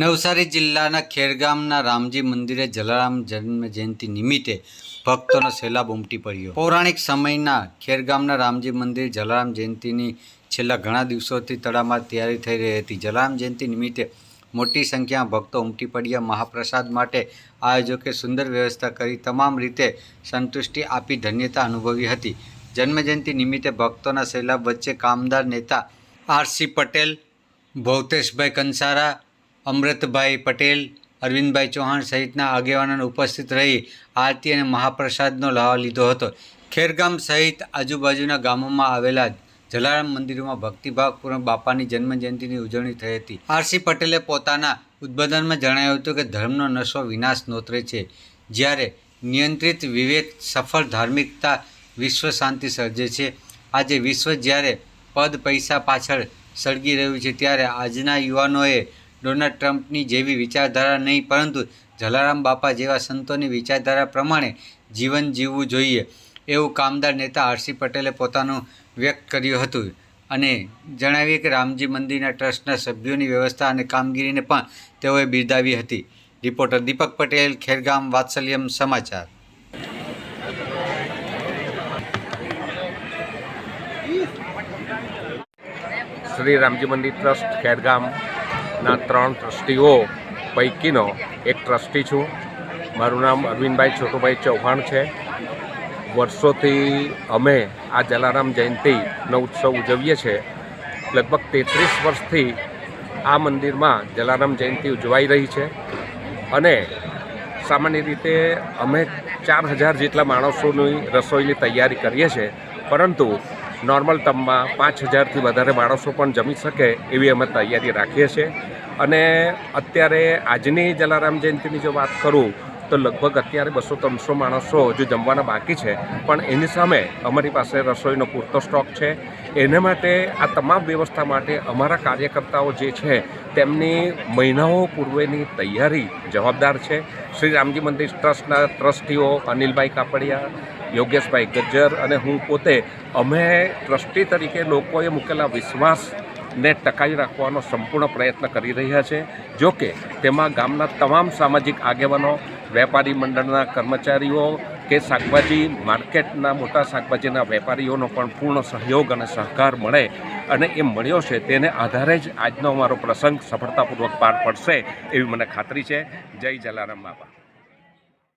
Navsari જિલ્લાના ખેરગામના રામજી મંદિરે જલારામ જન્મ જયંતિ નિમિત્તે ભક્તોનો સેલાબ ઉમટી પડ્યો. પૌરાણિક સમયના ખેરગામના રામજી મંદિર જલારામ જયંતિની છેલ્લા ઘણા દિવસોથી તળામાં તૈયારી થઈ રહી હતી. જલારામ જયંતિ નિમિત્તે મોટી સંખ્યામાં ભક્તો ઉમટી પડ્યા. મહાપ્રસાદ માટે આયોજકે સુંદર વ્યવસ્થા કરી, તમામ રીતે સંતુષ્ટિ આપી ધન્યતા અનુભવી હતી. જન્મજયંતિ નિમિત્તે ભક્તોના સેલાબ વચ્ચે કામદાર નેતા આરસી પટેલ ભૌતેશભાઈ કંસારા અમૃતભાઈ પટેલ, અરવિંદભાઈ ચૌહાણ સહિતના આગેવાનોને ઉપસ્થિત રહી આરતી અને મહાપ્રસાદનો લાવો લીધો હતો. ખેરગામ સહિત આજુબાજુના ગામોમાં આવેલા જલારામ મંદિરોમાં ભક્તિભાવપૂર્વક બાપાની જન્મજયંતિની ઉજવણી થઈ હતી. આરસી પટેલે પોતાના ઉદ્બોધનમાં જણાવ્યું હતું કે ધર્મનો નશો વિનાશ નોતરે છે, જ્યારે નિયંત્રિત વિવેક સફળ ધાર્મિકતા વિશ્વ શાંતિ સર્જે છે. આજે વિશ્વ જ્યારે પદ પૈસા પાછળ સળગી રહ્યું છે, ત્યારે આજના યુવાનોએ ડોનાલ્ડ ટ્રમ્પની જેવી વિચારધારા નહીં, પરંતુ જલારામ બાપા જેવા સંતોની વિચારધારા પ્રમાણે જીવન જીવવું જોઈએ. એવું કામદાર નેતા આરસી પટેલે પોતાનું વ્યક્ત કર્યું હતું અને જણાવીએ કે રામજી મંદિરના ટ્રસ્ટના સભ્યોની વ્યવસ્થા અને કામગીરીને પણ તેઓએ બિરદાવી હતી. રિપોર્ટર દીપક પટેલ, ખેરગામ વાત્સલ્યમ સમાચાર. શ્રી રામજી મંદિર ટ્રસ્ટ ખેરગામના ત્રણ ટ્રસ્ટીઓ પૈકીનો એક ટ્રસ્ટી છું. મારું નામ અરવિંદભાઈ છોટુભાઈ ચૌહાણ છે. વર્ષોથી અમે આ જલારામ જયંતિનો ઉત્સવ ઉજવીએ છીએ. લગભગ તેત્રીસ વર્ષથી આ મંદિરમાં જલારામ જયંતિ ઉજવાઈ રહી છે અને સામાન્ય રીતે અમે ચાર હજાર જેટલા માણસોની રસોઈની તૈયારી કરીએ છીએ. પરંતુ નોર્મલ તમમાં પાંચ હજારથી વધારે માણસો પણ જમી શકે એવી અમે તૈયારી રાખીએ છીએ. અને અત્યારે આજની જલારામ જયંતિની જો વાત કરું, તો લગભગ અત્યારે બસો ત્રણસો માણસો હજુ જમવાના બાકી છે. પણ એની સામે અમારી પાસે રસોઈનો પૂરતો સ્ટોક છે. એને માટે આ તમામ વ્યવસ્થા માટે અમારા કાર્યકર્તાઓ જે છે, તેમની મહિનાઓ પૂર્વેની તૈયારી જવાબદાર છે. શ્રી રામજી મંદિર ટ્રસ્ટના ટ્રસ્ટીઓ અનિલભાઈ કાપડિયા, યોગેશભાઈ ગજ્જર અને હું પોતે અમે ટ્રસ્ટી તરીકે લોકોએ મૂકેલા વિશ્વાસ ને ટકાવી રાખવાનો સંપૂર્ણ પ્રયત્ન કરી રહ્યા છે. જોકે તેમાં ગામના તમામ સામાજિક આગેવાનો, વેપારી મંડળના કર્મચારીઓ કે શાકભાજી માર્કેટના મોટા શાકભાજીના વેપારીઓનો પણ પૂર્ણ સહયોગ અને સહકાર મળે અને એ મળ્યો છે તેને આધારે જ આજનો અમારો પ્રસંગ સફળતાપૂર્વક પાર પડશે એવી મને ખાતરી છે. જય જલારામ બાપા.